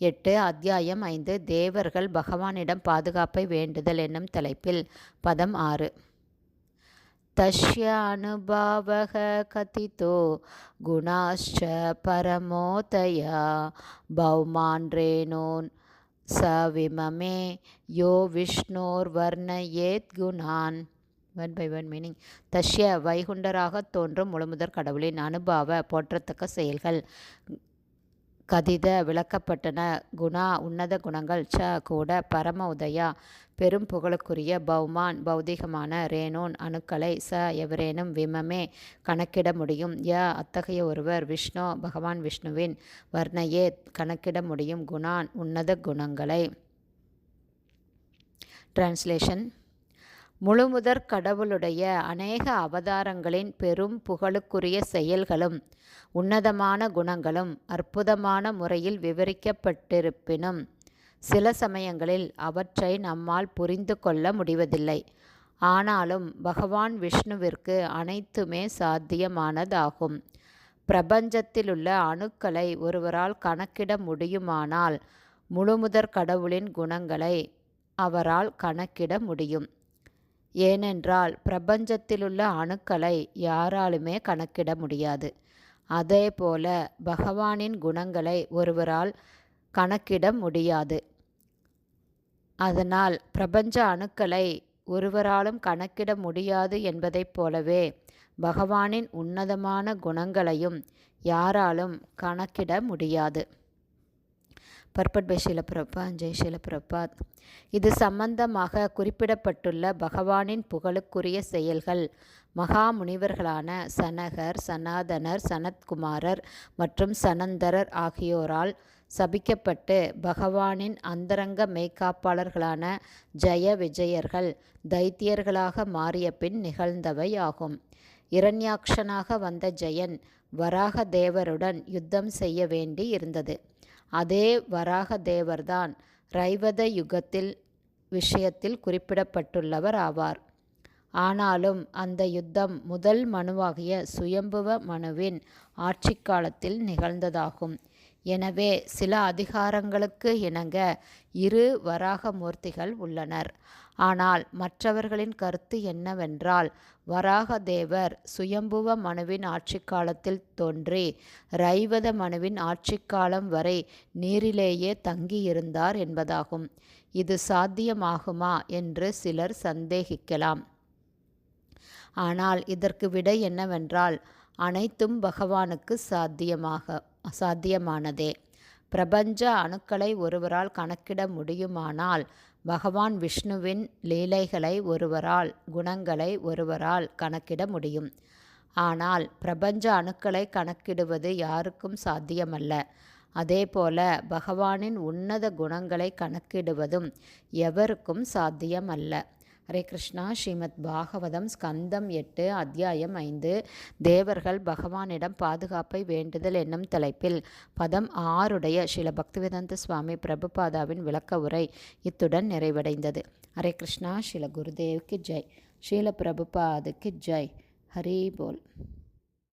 எட்டு அத்தியாயம் ஐந்து தேவர்கள் பகவானிடம் பாதுகாப்பை வேண்டுதல் என்னும் தலைப்பில். பதம் ஆறு. தஸ்ய அனுபாவக கதிதோ குணாश्च பரமோதயா பௌமான் ரேணோன் ச விமமே யோ விஷ்ணோர்வர்ணயேத் குணான். ஒன் பை ஒன் மீனிங் தஷ்ய வைகுண்டராக தோன்றும் முழுமுதற் கடவுளின் அனுபாவ போற்றத்தக்க செயல்கள். கதித விளக்கப்பட்டன. குணா உன்னத குணங்கள் ச கூட பரம உதயா பெரும் புகழுக்குரிய பௌமான் பௌதிகமான ரேனோன் அணுக்களை ச எவரேனும் விமமே கணக்கிட முடியும். ய அத்தகைய ஒருவர் விஷ்ணு பகவான் விஷ்ணுவின் வர்ணையே கணக்கிட முடியும். குணான் உன்னத குணங்களை. டிரான்ஸ்லேஷன் முழுமுதற் கடவுளுடைய அநேக அவதாரங்களின் பெரும் புகழுக்குரிய செயல்களும் உன்னதமான குணங்களும் அற்புதமான முறையில் விவரிக்கப்பட்டிருப்பினும் சில சமயங்களில் அவற்றை நம்மால் புரிந்து கொள்ள முடிவதில்லை. ஆனாலும் பகவான் விஷ்ணுவிற்கு அனைத்துமே சாத்தியமானதாகும். பிரபஞ்சத்திலுள்ள அணுக்களை ஒருவரால் கணக்கிட முடியுமானால் முழுமுதற் கடவுளின் குணங்களை அவரால் கணக்கிட முடியும். ஏனென்றால் பிரபஞ்சத்திலுள்ள அணுக்களை யாராலுமே கணக்கிட முடியாது. அதேபோல பகவானின் குணங்களை ஒருவரால் கணக்கிட முடியாது. அதனால் பிரபஞ்ச அணுக்களை ஒருவராலும் கணக்கிட முடியாது என்பதைப் போலவே பகவானின் உன்னதமான குணங்களையும் யாராலும் கணக்கிட முடியாது. பர்பட் பை ஷிலப்பிரபா ஜெய் ஷிலப்பிரபாத் இது சம்பந்தமாக குறிப்பிடப்பட்டுள்ள பகவானின் புகழுக்குரிய செயல்கள். மகா முனிவர்களான சனகர் சனாதனர் சனத்குமாரர் மற்றும் சனந்தரர் ஆகியோரால் சபிக்கப்பட்டு பகவானின் அந்தரங்க மெய்காப்பாளர்களான ஜெய விஜயர்கள் தைத்தியர்களாக மாறிய பின் நிகழ்ந்தவை ஆகும். இரண்யாக்ஷனாக வந்த ஜெயன் வராக தேவருடன் யுத்தம் செய்ய வேண்டி இருந்தது. அதே வராக தேவர்தான் ரைவத யுகத்தில் விஷயத்தில் குறிப்பிடப்பட்டுள்ளவர் ஆவார். ஆனாலும் அந்த யுத்தம் முதல் மனுவாகிய சுயம்புவ மனுவின் ஆட்சி காலத்தில் நிகழ்ந்ததாகும். எனவே சில அதிகாரங்களுக்கு இணங்க இரு வராக மூர்த்திகள் உள்ளனர். ஆனால் மற்றவர்களின் கருத்து என்னவென்றால் வராக தேவர் சுயம்புவ மனுவின் ஆட்சி காலத்தில் தோன்றி ரைவத மனுவின் ஆட்சி காலம் வரை நீரிலேயே தங்கியிருந்தார் என்பதாகும். இது சாத்தியமாகுமா என்று சிலர் சந்தேகிக்கலாம். ஆனால் இதற்கு விடை என்னவென்றால் அனைத்தும் பகவானுக்கு சாத்தியமாக. சாத்தியமானதே பிரபஞ்ச அணுக்களை ஒருவரால் கணக்கிட முடியுமானால் பகவான் விஷ்ணுவின் லீலைகளை ஒருவரால் குணங்களை ஒருவரால் கணக்கிட முடியும். ஆனால் பிரபஞ்ச அணுக்களை கணக்கிடுவது யாருக்கும் சாத்தியமல்ல. அதேபோல பகவானின் உன்னத குணங்களை கணக்கிடுவதும் எவருக்கும் சாத்தியமல்ல. ஹரே கிருஷ்ணா. ஸ்ரீமத் பாகவதம் ஸ்கந்தம் எட்டு அத்தியாயம் ஐந்து. தேவர்கள் பகவானிடம் பாதுகாப்பை வேண்டுதல் என்னும் தலைப்பில் பதம் ஆறுடைய ஸ்ரீல பக்திவேதந்த சுவாமி பிரபுபாதாவின் விளக்க உரை இத்துடன் நிறைவடைந்தது. ஹரே கிருஷ்ணா. ஸ்ரீல குருதேவுக்கு ஜெய். ஸ்ரீல பிரபுபாதுக்கு ஜெய். ஹரி போல்.